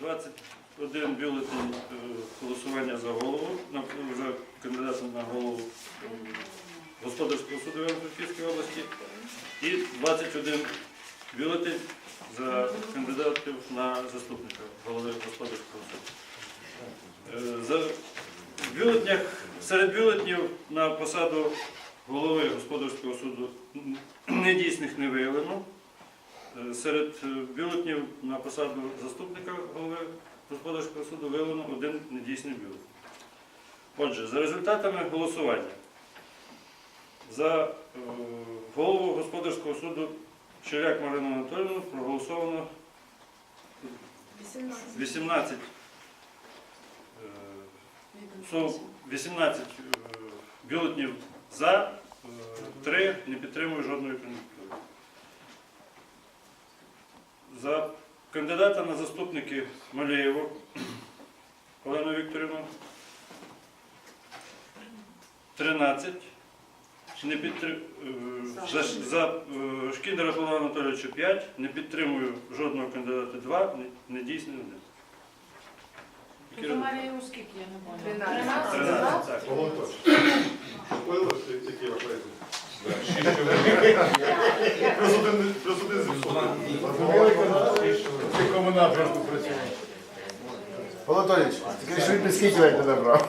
21 бюлетень е, голосування за голову, на, за кандидата на голову е, господарського суду Івано-Франківської області і 21 бюлетень за кандидатів на заступника голови господарського суду. Е, За бюлетнях, серед бюлетнів на посаду голови господарського суду недійсних не виявлено. Е, Серед е, бюлетнів на посаду заступника голови господарського суду виявлено один недійсний бюлетень. Отже, за результатами голосування за е, голову господарського суду Черяк Марину Анатолійовну проголосовано 18 е, 18 е, бюлетнів за, 3 не підтримує жодної кандидатури. За кандидата на заступники Малеєву Олену Вікторівну 13. Не підтри... е, За, за е, Шкіндера Павла Анатолійовича 5. Не підтримую жодного кандидата 2, недійсний один. Які Тобто результати? Марія скільки, я не поняла. Тринадцять. 13, так. Павло Анатолійович, купили ось такі рахунки? Плюс один, плюс просто працює? Анатолійович, скажи, що він без не набрав.